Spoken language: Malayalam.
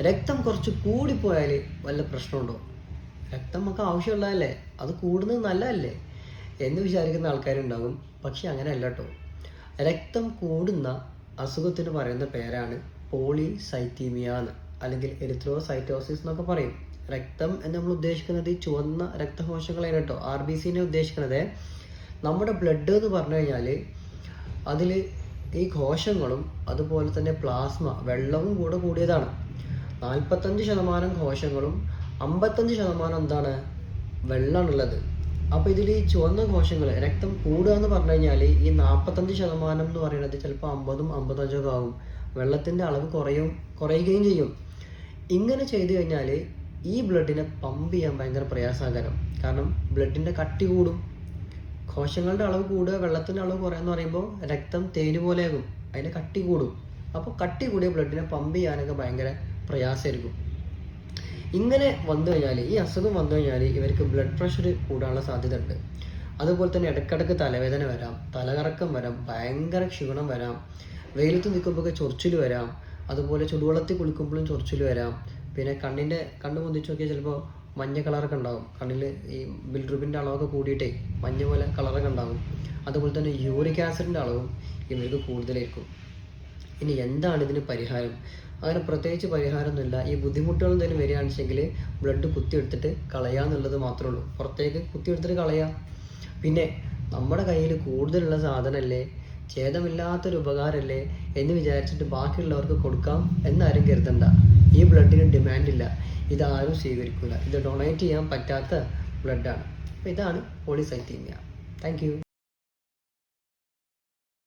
രക്തം കുറച്ച് കൂടിപ്പോയാൽ വല്ല പ്രശ്നമുണ്ടോ? രക്തം നമുക്ക് ആവശ്യമുള്ളതല്ലേ? അത് കൂടുന്നത് നല്ലതല്ലേ? എന്ന് വിചാരിക്കുന്ന ആൾക്കാരുണ്ടാകും പക്ഷെ അങ്ങനെയല്ല കേട്ടോ രക്തം കൂടുന്ന അസുഖത്തിന് പറയുന്ന പേരാണ് പോളിസൈറ്റീമിയ എന്ന് അല്ലെങ്കിൽ എരിത്രോസൈറ്റോസിസ് എന്നൊക്കെ പറയും. രക്തം എന്ന് നമ്മൾ ഉദ്ദേശിക്കുന്നത് ഈ ചുവന്ന രക്തകോശങ്ങളാണ് കേട്ടോ. ആർ ബി സിനെ ഉദ്ദേശിക്കുന്നത് നമ്മുടെ ബ്ലഡ് എന്ന് പറഞ്ഞു കഴിഞ്ഞാൽ അതിൽ ഈ കോശങ്ങളും അതുപോലെ തന്നെ പ്ലാസ്മ വെള്ളവും കൂടെ കൂടിയതാണ്. നാൽപ്പത്തഞ്ച് ശതമാനം കോശങ്ങളും അമ്പത്തഞ്ച് ശതമാനം എന്താണ് വെള്ളമാണുള്ളത് അപ്പോൾ ഇതിൽ ഈ ചുവന്ന കോശങ്ങൾ രക്തം കൂടുക എന്ന് പറഞ്ഞു കഴിഞ്ഞാൽ ഈ നാൽപ്പത്തഞ്ച് ശതമാനം എന്ന് പറയുന്നത് ചിലപ്പോൾ അമ്പതും അമ്പത്തഞ്ചൊക്കെ ആകും വെള്ളത്തിന്റെ അളവ് കുറയും കുറയുകയും ചെയ്യും. ഇങ്ങനെ ചെയ്തു കഴിഞ്ഞാൽ ഈ ബ്ലഡിനെ പമ്പ് ചെയ്യാൻ ഭയങ്കര പ്രയാസകരം. കാരണം ബ്ലഡിന്റെ കട്ടി കൂടും. കോശങ്ങളുടെ അളവ് കൂടുക വെള്ളത്തിന്റെ അളവ് കുറയെന്ന് പറയുമ്പോൾ രക്തം തേന് പോലെയാകും അതിന് കട്ടി കൂടും. അപ്പോൾ കട്ടി കൂടിയ ബ്ലഡിനെ പമ്പ് ചെയ്യാനൊക്കെ ഭയങ്കര പ്രയാസമായിരിക്കും. ഇങ്ങനെ വന്നു കഴിഞ്ഞാൽ ഈ അസുഖം വന്നു കഴിഞ്ഞാൽ ഇവർക്ക് ബ്ലഡ് പ്രഷർ കൂടാനുള്ള സാധ്യത ഉണ്ട് അതുപോലെ തന്നെ ഇടയ്ക്കിടയ്ക്ക് തലവേദന വരാം തലകറക്കം വരാം ഭയങ്കര ക്ഷീണം വരാം വെയിലത്ത് നിൽക്കുമ്പോൾ ചൊറിച്ചിൽ വരാം അതുപോലെ ചുടുവെള്ളത്തിൽ കുളിക്കുമ്പോഴും ചൊറിച്ചിൽ വരാം. പിന്നെ കണ്ണിന്റെ കണ്ണ് പൊന്തിച്ച് നോക്കിയാൽ ചിലപ്പോൾ മഞ്ഞ കളറൊക്കെ ഉണ്ടാകും കണ്ണിൽ ഈ ബിൽഡ്രൂബിന്റെ അളവൊക്കെ കൂടിയിട്ടേ മഞ്ഞ പോലെ കളറൊക്കെ ഉണ്ടാകും അതുപോലെ തന്നെ യൂറിക് ആസിഡിന്റെ അളവും ഇവർക്ക് കൂടുതലായിരിക്കും. ഇനി എന്താണ് ഇതിന് പരിഹാരം? അങ്ങനെ പ്രത്യേകിച്ച് പരിഹാരമൊന്നുമില്ല. ഈ ബുദ്ധിമുട്ടുകൾ എന്തെങ്കിലും വരികയാണെന്നുവെച്ചെങ്കിൽ ബ്ലഡ് കുത്തിയെടുത്തിട്ട് കളയാന്നുള്ളത് മാത്രമേ ഉള്ളൂ. പുറത്തേക്ക് കുത്തിയെടുത്തിട്ട് കളയുക. പിന്നെ നമ്മുടെ കയ്യിൽ കൂടുതലുള്ള സാധനമല്ലേ? ഛേദമില്ലാത്തൊരു ഉപകാരമല്ലേ എന്ന് വിചാരിച്ചിട്ട് ബാക്കിയുള്ളവർക്ക് കൊടുക്കാം എന്നാരും കരുതണ്ട. ഈ ബ്ലഡിന് ഡിമാൻഡില്ല ഇതാരും സ്വീകരിക്കില്ല ഇത് ഡൊണേറ്റ് ചെയ്യാൻ പറ്റാത്ത ബ്ലഡാണ് അപ്പോൾ ഇതാണ് പോളിസൈറ്റീമിയ താങ്ക് യു